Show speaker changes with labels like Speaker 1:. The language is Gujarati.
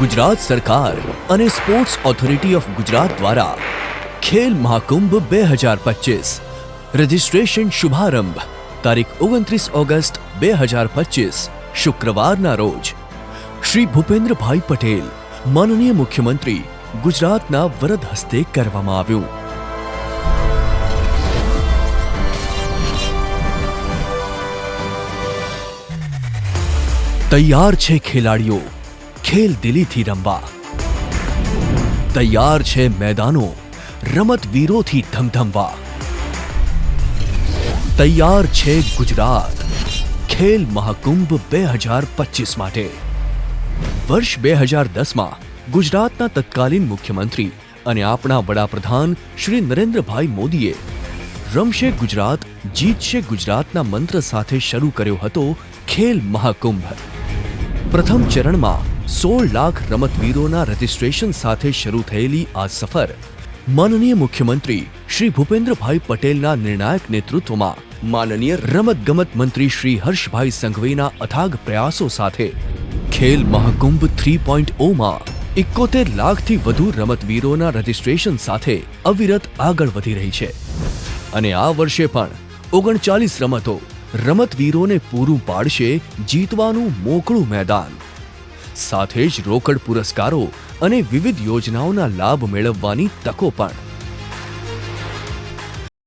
Speaker 1: ગુજરાત સરકાર અને સ્પોર્ટ્સ ઓથોરિટી ઓફ ગુજરાત દ્વારા ખેલ મહાકુંભ બે હજાર પચીસ. રજિસ્ટ્રેશન શુભારંભ, તારીખ ઓગણત્રીસ ઓગસ્ટ બે હજાર પચીસ, શુક્રવારના રોજ. શ્રી ભૂપેન્દ્રભાઈ પટેલ, માનનીય મુખ્યમંત્રી, ગુજરાતના વરદ હસ્તે કરવામાં આવ્યું. તૈયાર છે ખેલાડીઓ ખેલ દિલીથી રમવા. તૈયાર છે મેદાનો રમતવીરોથી ધમધમવા. તૈયાર છે ગુજરાત, ખેલ મહાકુંભ બે હજાર પચીસ માટે. વર્ષ બે હજાર દસમાં ગુજરાતના તત્કાલીન મુખ્યમંત્રી અને આપણા વડાપ્રધાન શ્રી નરેન્દ્રભાઈ મોદીએ રમશે ગુજરાત, જીતશે ગુજરાતના મંત્ર સાથે શરૂ કર્યો હતો ખેલ મહાકુંભ. પ્રથમ ચરણમાં સોળ લાખ રમતવીરોના રજિસ્ટ્રેશન સાથે શરૂ થયેલી આ સફર, માનનીય મુખ્યમંત્રી શ્રી ભૂપેન્દ્રભાઈ પટેલના નિર્ણાયક નેતૃત્વમાં માનનીય રમતગમત મંત્રી શ્રી હર્ષભાઈ સંઘવીના અથાગ પ્રયાસો સાથે ખેલ મહાકુંભ થ્રી પોઈન્ટ ઓમાં એકોતેર લાખથી વધુ રમતવીરોના રજિસ્ટ્રેશન સાથે અવિરત આગળ વધી રહી છે. અને આ વર્ષે પણ ઓગણચાલીસ રમતો રમતવીરોને પૂરું પાડશે જીતવાનું મોકળું મેદાન. સાથે જ રોકડ પુરસ્કારો અને વિવિધ યોજનાઓના લાભ મેળવવાની તકો પણ.